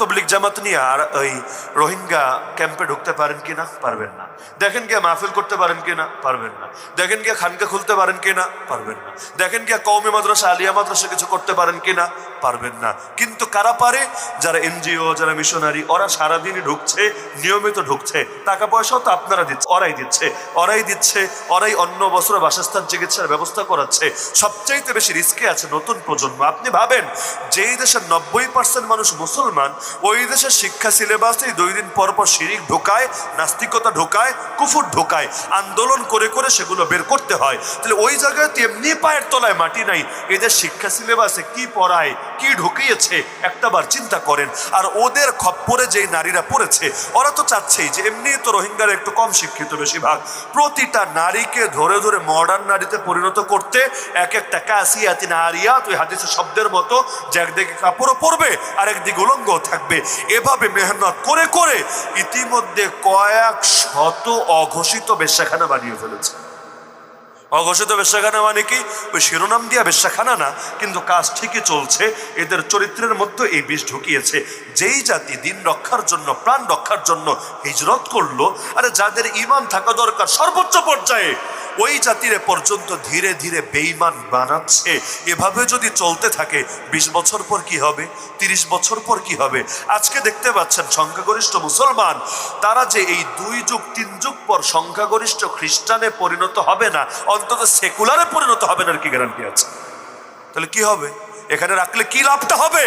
তবলিক জামাত নিয়ে আর ওই রোহিঙ্গা ক্যাম্পে ঢুকতে পারেন কি না, পারবেন না। দেখেন গিয়া মাহফিল করতে পারেন কি না, পারবেন না। দেখেন গিয়া খানকা খুলতে পারেন কি না, পারবেন না। দেখেন গিয়া কৌমি মাদ্রাসা, আলিয়া মাদ্রাসা কিছু করতে পারেন কি না, পারবেন না। কিন্তু কারা পারে? যারা এনজিও, যারা মিশনারি, ওরা সারাদিনই ঢুকছে, নিয়মিত ঢুকছে। টাকা পয়সাও তো আপনারা দিচ্ছে, ওরাই দিচ্ছে। ওরাই দিচ্ছে, ওরাই অন্য বছরে বাসস্থান চিকিৎসার ব্যবস্থা করাচ্ছে। সবচাইতে বেশি রিস্কে আছে নতুন প্রজন্ম। আপনি ভাবেন, যেই দেশের নব্বই পার্সেন্ট মানুষ মুসলমান ওই দেশের শিক্ষা সিলেবাসে দুই দিন পর পর শিরিক ঢোকায়, নাস্তিকতা ঢোকায়, কুফুর ঢোকায়। আন্দোলন করে করে সেগুলো বের করতে হয়। তাহলে ওই জায়গায় তো এমনি পায়ের তলায় মাটি নাই। এদের শিক্ষা সিলেবাসে কি পড়ায়, কি ঢুকিয়েছে, একটাবার চিন্তা করেন। আর ওদের খপ্পরে যেই নারীরা পড়েছে, ওরা তো চাচ্ছেই যে এমনি তো রোহিঙ্গারা একটু কম শিক্ষিত বেশিরভাগ। প্রতিটা নারীকে ধরে ধরে মডার্ন নারীতে পরিণত করতে এক একটা কাসিয়াতি নারিয়া, তুই হাদিসের শব্দের মতো, যে একদিকে কাপড়ও পরবে আর একদিকে উলঙ্গ থাকবে। এভাবে মেহনত করে করে ইতিমধ্যে কয়েক শত অঘোষিত বেশ্যাখানা বানিয়ে ফেলেছে। অঘোষিত বেশ্যাখানা মানে কি? ওই শিরোনাম দিয়া বেশ্যাখানা না, কিন্তু কাজ ঠিকই চলছে। এদের চরিত্রের মধ্যে এই বিষ ঢুকিয়েছে। যেই জাতি দিন রক্ষার জন্য, প্রাণ রক্ষার জন্য হিজরত করল, আরে যাদের ইমান থাকা দরকার সর্বোচ্চ পর্যায়ে ওই জাতিরে পর্যন্ত ধীরে ধীরে বেইমান বানাচ্ছে। এভাবে যদি চলতে থাকে, বিশ বছর পর কি হবে? তিরিশ বছর পর কি হবে? আজকে দেখতে পাচ্ছেন সংখ্যাগরিষ্ঠ মুসলমান, তারা যে এই দুই যুগ, তিন যুগ পর সংখ্যাগরিষ্ঠ খ্রিস্টানে পরিণত হবে না, অন্তত সেকুলারে পরিণত হবে না আর কি গ্যারান্টি আছে? তাহলে কি হবে? এখানে রাখলে কি লাভটা হবে?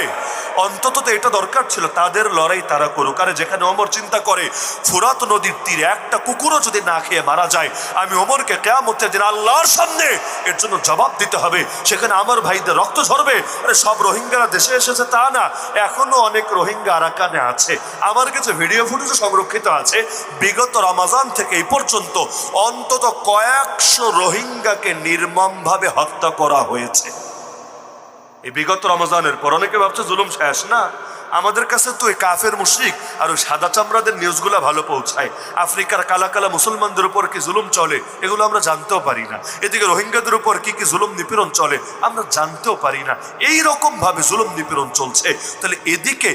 অন্তত তো এটা দরকার ছিল, তাদের লড়াই তারা করুক। আরে যেখানে অমর চিন্তা করে, ফুরাত নদীর তীরে একটা কুকুরও যদি না খেয়ে মারা যায়, আমি অমরকে কেয়ামতের দিন আল্লাহর সামনে এর জন্য জবাব দিতে হবে। সেখানে আমার ভাইদের রক্ত ঝরবে। আরে সব রোহিঙ্গারা দেশে এসেছে তা না, এখনও অনেক রোহিঙ্গা আরাকানে আছে। আমার কাছে ভিডিও ফুটেজও সংরক্ষিত আছে। বিগত রমাজান থেকে এই পর্যন্ত অন্তত কয়েকশো রোহিঙ্গাকে নির্মমভাবে হত্যা করা হয়েছে। এই বিগত রমজানের পর অনেকে ভাবছে জুলুম শেষ, না। আমাদের কাছে তো এই কাফের মুশরিক আর ওই সাদা চামড়াদের নিউজগুলো ভালো পৌঁছায়। আফ্রিকার কালা কালা মুসলমানদের উপর কি জুলুম চলে, এগুলো আমরা জানতেও পারি না। এদিকে রোহিঙ্গাদের উপর কি কি জুলুম নিপীড়ন চলে, আমরা জানতেও পারি না। এই রকম ভাবে জুলুম নিপীড়ন চলছে। তাহলে এদিকে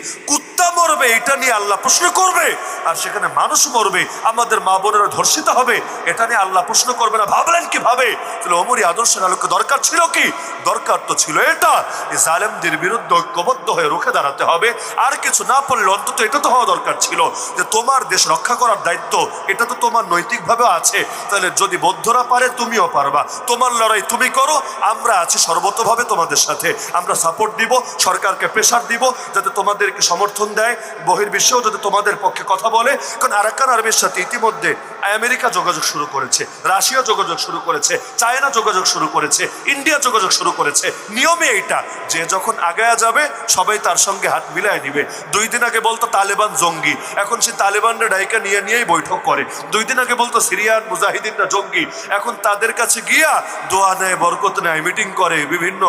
কুত্তা মরবে, এটা নিয়ে আল্লাহ প্রশ্ন করবে। আর সেখানে মানুষ মরবে, আমাদের মা বোনেরা ধর্ষিত হবে, এটা নিয়ে আল্লাহ প্রশ্ন করবে না। ভাবলেন কি ভাবে তাহলে অমরি আদর্শের আলোকে দরকার ছিল কি? দরকার তো ছিল এটা এই জালেমদের বিরুদ্ধে ঐক্যবদ্ধ হয়ে রুখে দাঁড়াতে হবে। আর কিছু না পারলে অন্তত এটা তো হওয়া দরকার ছিল, যে তোমার দেশ রক্ষা করার দায়িত্ব, এটা তো তোমার নৈতিকভাবে আছে। তাহলে যদি বৌদ্ধরা পারে, তুমিও পারবা। তোমার লড়াই তুমি করো, আমরা আছি সর্বতভাবে তোমাদের সাথে। আমরা সাপোর্ট দিব, সরকারকে প্রেশার দিব, যাতে তোমাদেরকে সমর্থন দেয় বহির্বিশ্বেও যদি তোমাদের পক্ষে কথা বলে কারণ আরাকান আর্মির সাথে ইতিমধ্যে আমেরিকা যোগাযোগ শুরু করেছে, রাশিয়া যোগাযোগ শুরু করেছে, চায়না যোগাযোগ শুরু করেছে, ইন্ডিয়া যোগাযোগ শুরু করেছে। নিয়মে এইটা, যে যখন আগায়া যাবে, সবাই তার সঙ্গে হাত মিলায় নিবে। দুই দিন আগে বলতো তালেবান জঙ্গি, এখন সে তালেবানরা ডাইকা নিয়ে নিয়েই বৈঠক করে। দুই দিন আগে বলতো সিরিয়ান মুজাহিদিনরা জঙ্গি, এখন তাদের কাছে গিয়া দোয়া নেয় বরকত নেয়, মিটিং করে, বিভিন্ন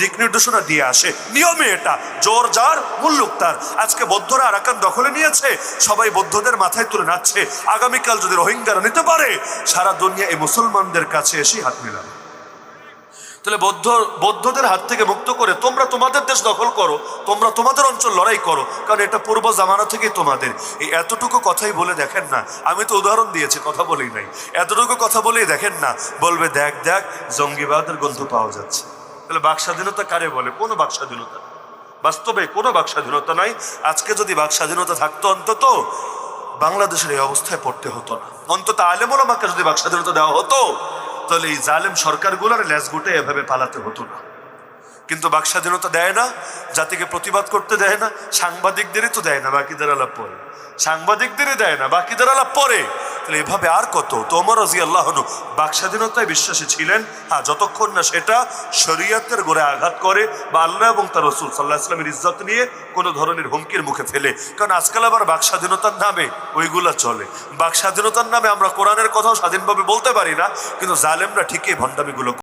দিক নির্দেশনা দিয়ে আসে। নিয়মে এটা, জোর যার, মুল্লুক তার। আজকে বৌদ্ধরা আরাকান দখলে নিয়েছে, সবাই বৌদ্ধদের মাথায় তুলে নাচছে। আগামীকাল যদি রোহিঙ্গারা নিতে পারে, সারা দুনিয়া এই মুসলমানদের কাছে এসে হাত মেলাবে। তাহলে বৌদ্ধ, বৌদ্ধদের হাত থেকে মুক্ত করে তোমরা তোমাদের দেশ দখল করো, তোমরা তোমাদের অঞ্চল লড়াই করো, কারণ এটা পূর্ব জামানা থেকেই তোমাদের। এই এতটুকু কথাই বলে দেখেন না, আমি তো উদাহরণ দিয়েছি, কথা বলেই নাই। এতটুকু কথা বলেই দেখেন না, বলবে দেখ দেখ, জঙ্গিবাদের গন্ধ পাওয়া যাচ্ছে। তাহলে বাক স্বাধীনতা কারে বলে? কোনো বাক স্বাধীনতা বাস্তবে কোনো বাক স্বাধীনতা নাই। আজকে যদি বাক স্বাধীনতা থাকতো অন্তত বাংলাদেশের এই অবস্থায় পড়তে হতো না। অন্তত আলেমোলামাকে যদি বাক স্বাধীনতা দেওয়া হতো, তাহলে এই জালেম সরকারগুলোর ল্যাস গুটে এভাবে পালাতে হতো না। কিন্তু বাক স্বাধীনতা দেয় না, জাতিকে প্রতিবাদ করতে দেয় না, সাংবাদিকদেরই তো দেয় না বাকিদের আলাপ পরে। সাংবাদিকদেরই দেয় না বাকিদের আলাপ পরে। তাহলে এভাবে আর কত? তোমার রাজি আল্লাহ বাক স্বাধীনতায় বিশ্বাসী ছিলেন। হ্যাঁ যতক্ষণ না সেটা শরীয়তের গোড়ে আঘাত করে বা আল্লাহ এবং তার রসুল সাল্লাহ ইসলামের ইজ্জত নিয়ে কোনো ধরনের হুমকির মুখে ফেলে। কারণ আজকাল আবার বাক স্বাধীনতার নামে ওইগুলা চলে। বাক স্বাধীনতার নামে আমরা কোরআনের কথাও স্বাধীনভাবে বলতে পারি না, কিন্তু জালেমরা ঠিকই ভণ্ডামিগুলো